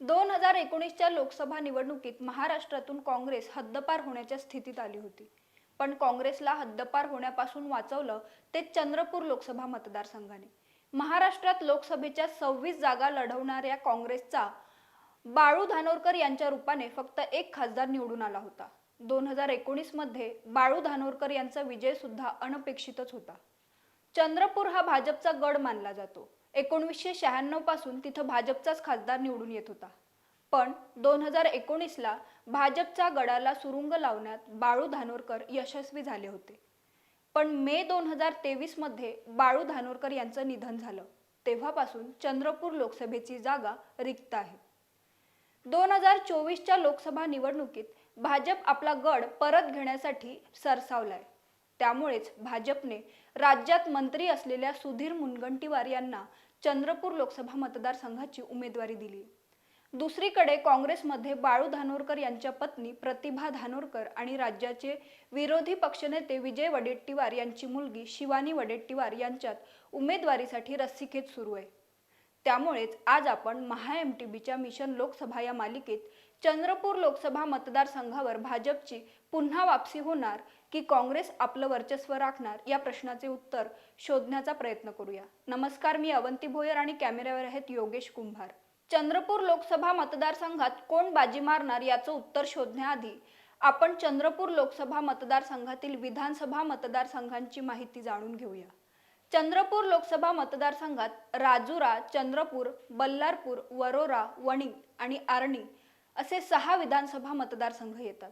दोन हजार एकोणीसच्या लोकसभा निवडणुकीत महाराष्ट्रातून काँग्रेस हद्दपार होण्याच्या स्थितीत आली होती. पण काँग्रेसला हद्दपार होण्यापासून वाचवलं ते चंद्रपूर लोकसभा मतदारसंघाने. महाराष्ट्रात लोकसभेच्या सव्वीस जागा लढवणाऱ्या काँग्रेसचा बाळू धानोरकर यांच्या रूपाने फक्त एक खासदार निवडून आला होता. दोन हजार एकोणीसमध्ये बाळू धानोरकर यांचा विजय सुद्धा अनपेक्षितच होता. चंद्रपूर हा भाजपचा गड मानला जातो. एकोणवीसशे शहाण्णवपासून तिथं भाजपचाच खासदार निवडून येत होता. पण दोन हजार एकोणीसला भाजपचा गडाला सुरुंग लावण्यात बाळू धानोरकर यशस्वी झाले होते. पण मे दोन हजार तेवीसमध्ये बाळू धानोरकर यांचं निधन झालं. तेव्हापासून चंद्रपूर लोकसभेची जागा रिक्त आहे. दोन हजार चोवीसच्या लोकसभा निवडणुकीत भाजप आपला गड परत घेण्यासाठी सरसावलाय. त्यामुळेच भाजपने राज्यात मंत्री असलेल्या सुधीर मुनगंटीवार यांना चंद्रपूर लोकसभा मतदारसंघाची उमेदवारी दिली. दुसरीकडे काँग्रेसमध्ये बाळू धानोरकर यांच्या पत्नी प्रतिभा धानोरकर आणि राज्याचे विरोधी पक्षनेते विजय वडेट्टीवार यांची मुलगी शिवानी वडेट्टीवार यांच्यात उमेदवारीसाठी रस्सीखेच सुरू आहे. त्यामुळेच आज आपण महाएमटीबीच्या मिशन लोकसभा या मालिकेत चंद्रपूर लोकसभा मतदारसंघावर भाजपची पुन्हा वापसी होणार की काँग्रेस आपलं वर्चस्व राखणार या प्रश्नाचे उत्तर शोधण्याचा प्रयत्न करूया. नमस्कार मी अवंती भोयर आणि कॅमेऱ्यावर आहेत योगेश कुंभार. चंद्रपूर लोकसभा मतदारसंघात कोण बाजी मारणार याचं उत्तर शोधण्याआधी आपण चंद्रपूर लोकसभा मतदारसंघातील विधानसभा मतदारसंघांची माहिती जाणून घेऊया. चंद्रपूर लोकसभा मतदारसंघात राजुरा चंद्रपूर बल्लारपूर वरोरा वणी आणि आर्णी असे सहा विधानसभा मतदारसंघ येतात.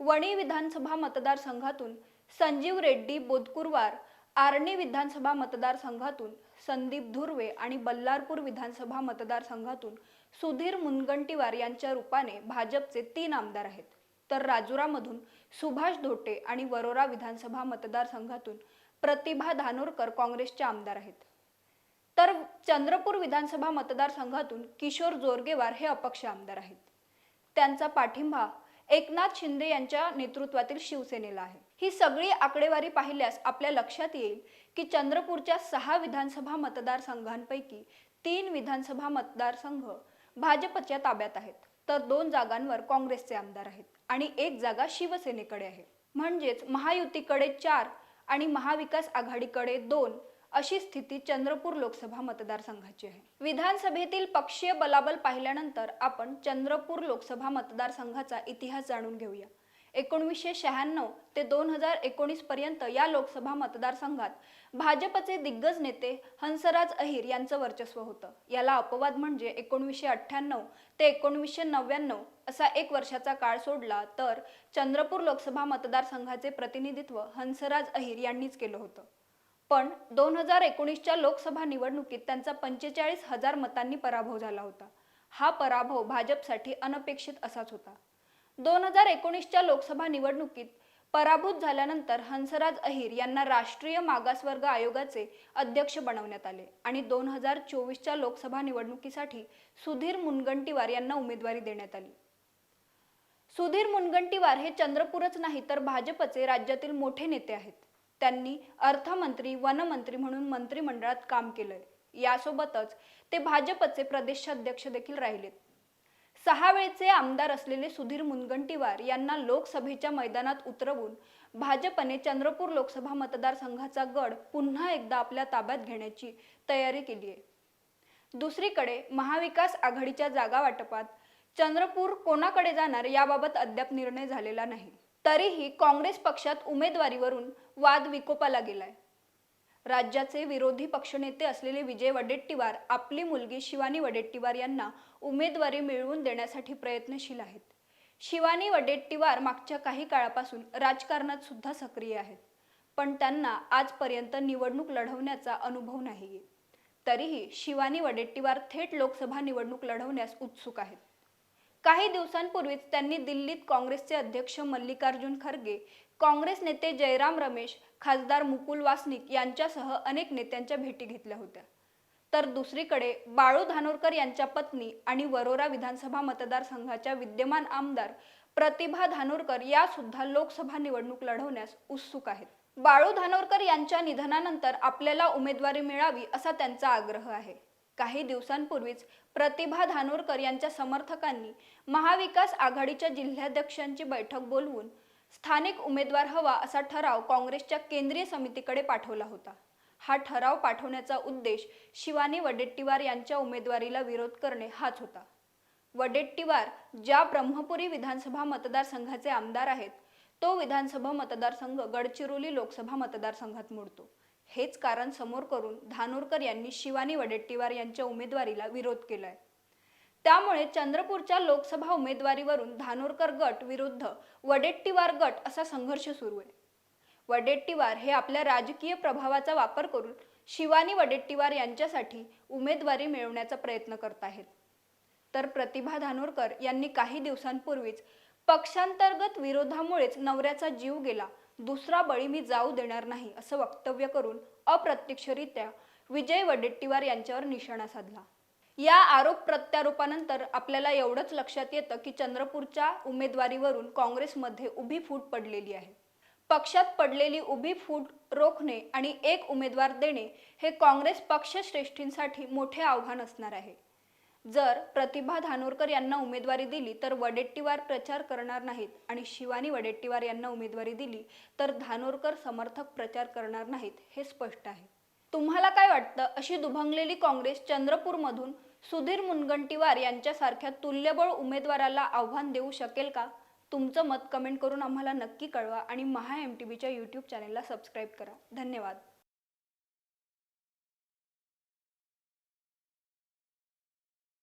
वणी विधानसभा मतदारसंघातून संजीव रेड्डी बोदकुरवार आर्णी विधानसभा मतदारसंघातून संदीप धुर्वे आणि बल्लारपूर विधानसभा मतदारसंघातून सुधीर मुनगंटीवार यांच्या रूपाने भाजपचे तीन आमदार आहेत. तर राजुरामधून सुभाष धोटे आणि वरोरा विधानसभा मतदारसंघातून प्रतिभा धानोरकर काँग्रेसचे आमदार आहेत. तर चंद्रपूर विधानसभा मतदारसंघातून किशोर जोरगेवार हे अपक्ष आमदार आहेत. त्यांचा पाठिंबा एकनाथ शिंदे यांच्या नेतृत्वातील शिवसेनेला आहे. ही सगळी आकडेवारी पाहिल्यास आपल्या लक्षात येईल की चंद्रपूरच्या सहा विधानसभा मतदारसंघांपैकी तीन विधानसभा मतदारसंघ भाजपच्या ताब्यात आहेत. तर दोन जागांवर काँग्रेसचे आमदार आहेत आणि एक जागा शिवसेनेकडे आहे. म्हणजेच महायुतीकडे चार आणि महाविकास आघाडीकडे दोन अशी स्थिती चंद्रपूर लोकसभा मतदारसंघाची आहे. विधानसभेतील पक्षीय बलाबल पाहिल्यानंतर आपण चंद्रपूर लोकसभा मतदारसंघाचा इतिहास जाणून घेऊया. एकोणवीसशे शहाण्णव ते दोन हजार एकोणीस पर्यंत या लोकसभा मतदारसंघात भाजपचे दिग्गज नेते हंसराज अहिर यांचं वर्चस्व होतं. याला अपवाद म्हणजे एकोणवीसशे अठ्ठ्याण्णव ते एकोणवीसशे नव्याण्णव असा एक वर्षाचा काळ सोडला तर चंद्रपूर लोकसभा मतदारसंघाचे प्रतिनिधित्व हंसराज अहिर यांनीच केलं होतं. पण दोन हजार एकोणीसच्या लोकसभा निवडणुकीत त्यांचा पंचेचाळीस हजार मतांनी पराभव झाला होता. हा पराभव भाजपसाठी अनपेक्षित असाच होता. दोन हजार एकोणीसच्या लोकसभा निवडणुकीत पराभूत झाल्यानंतर हंसराज अहिर यांना राष्ट्रीय मागासवर्ग आयोगाचे अध्यक्ष बनवण्यात आले आणि दोन हजार चोवीसच्या लोकसभा निवडणुकीसाठी सुधीर मुनगंटीवार यांना उमेदवारी देण्यात आली. सुधीर मुनगंटीवार हे चंद्रपूरच नाही तर भाजपचे राज्यातील मोठे नेते आहेत. त्यांनी अर्थमंत्री वनमंत्री म्हणून मंत्रिमंडळात काम केलंय. यासोबतच ते भाजपचे प्रदेशाध्यक्ष देखील राहिलेत. सहा वेळचे आमदार असलेले सुधीर मुनगंटीवार यांना लोकसभेच्या मैदानात उतरवून भाजपने चंद्रपूर लोकसभा मतदारसंघाचा गड पुन्हा एकदा आपल्या ताब्यात घेण्याची तयारी केली आहे. दुसरीकडे महाविकास आघाडीच्या जागा वाटपात चंद्रपूर कोणाकडे जाणार याबाबत अद्याप निर्णय झालेला नाही. तरीही काँग्रेस पक्षात उमेदवारीवरून वाद विकोपाला गेलाय. राज्याचे विरोधी पक्षनेते असलेले विजय वडेट्टीवार आपली मुलगी शिवानी वडेट्टीवार यांना उमेदवारी मिळवून देण्यासाठी प्रयत्नशील आहेत. शिवानी वडेट्टीवार मागच्या काही काळापासून राजकारणात सुद्धा सक्रिय आहेत पण त्यांना आजपर्यंत निवडणूक लढवण्याचा अनुभव नाहीये. तरीही शिवानी वडेट्टीवार थेट लोकसभा निवडणूक लढवण्यास उत्सुक आहेत. काही दिवसांपूर्वीच त्यांनी दिल्लीत काँग्रेसचे अध्यक्ष मल्लिकार्जुन खरगे काँग्रेस नेते जयराम रमेश खासदार मुकुल वासनिक यांच्यासह अनेक नेत्यांच्या भेटी घेतल्या होत्या. तर दुसरीकडे बाळू धानोरकर यांच्या पत्नी आणि वरोरा विधानसभा मतदारसंघाच्या विद्यमान आमदार प्रतिभा धानोरकर या सुद्धा लोकसभा निवडणूक लढवण्यास उत्सुक आहेत. बाळू धानोरकर यांच्या निधनानंतर आपल्याला उमेदवारी मिळावी असा त्यांचा आग्रह आहे. काही दिवसांपूर्वीच प्रतिभा धानोरकर यांच्या समर्थकांनी महाविकास आघाडीच्या जिल्हाध्यक्षांची बैठक बोलवून स्थानिक उमेदवार हवा असा ठराव काँग्रेसच्या केंद्रीय समितीकडे पाठवला होता. हा ठराव पाठवण्याचा उद्देश शिवानी वडेट्टीवार यांच्या उमेदवारीला विरोध करणे हाच होता. वडेट्टीवार ज्या ब्रह्मपुरी विधानसभा मतदारसंघाचे आमदार आहेत तो विधानसभा मतदारसंघ गडचिरोली लोकसभा मतदारसंघात मोडतो. हेच कारण समोर करून धानोरकर यांनी शिवानी वडेट्टीवार यांच्या उमेदवारीला विरोध केलाय. त्यामुळे चंद्रपूरच्या लोकसभा उमेदवारीवरून धानोरकर गट विरुद्ध वडेट्टीवार गट असा संघर्ष सुरू आहे. वडेट्टीवार हे आपल्या राजकीय प्रभावाचा वापर करून शिवानी वडेट्टीवार यांच्यासाठी उमेदवारी मिळवण्याचा प्रयत्न करत आहेत. तर प्रतिभा धानोरकर यांनी काही दिवसांपूर्वीच पक्षांतर्गत विरोधामुळेच नवऱ्याचा जीव गेला दुसरा बळी मी जाऊ देणार नाही असं वक्तव्य करून अप्रत्यक्षरित्या विजय वडेट्टीवार यांच्यावर निशाणा साधला. या आरोप प्रत्यारोपानंतर आपल्याला एवढंच लक्षात येतं की चंद्रपूरच्या उमेदवारीवरून काँग्रेसमध्ये उभी फूट पडलेली आहे. पक्षात पडलेली उभी फूट रोखणे आणि एक उमेदवार देणे हे काँग्रेस पक्षश्रेष्ठींसाठी मोठे आव्हान असणार आहे. जर प्रतिभा धानोरकर यांना उमेदवारी दिली तर वडेट्टीवार प्रचार करणार नाहीत. आणि शिवानी वडेट्टीवार यांना उमेदवारी दिली तर धानोरकर समर्थक प्रचार करणार नाहीत हे स्पष्ट आहे. तुम्हाला काय वाटतं? अशी दुभंगलेली काँग्रेस चंद्रपूरमधून सुधीर मुनगंटीवार यांच्यासारख्या तुल्यबळ उमेदवाराला आव्हान देऊ शकेल का? तुमचं मत कमेंट करून आम्हाला नक्की कळवा आणि महा एम टी व्हीच्या यूट्यूब चॅनेलला सबस्क्राईब करा. धन्यवाद.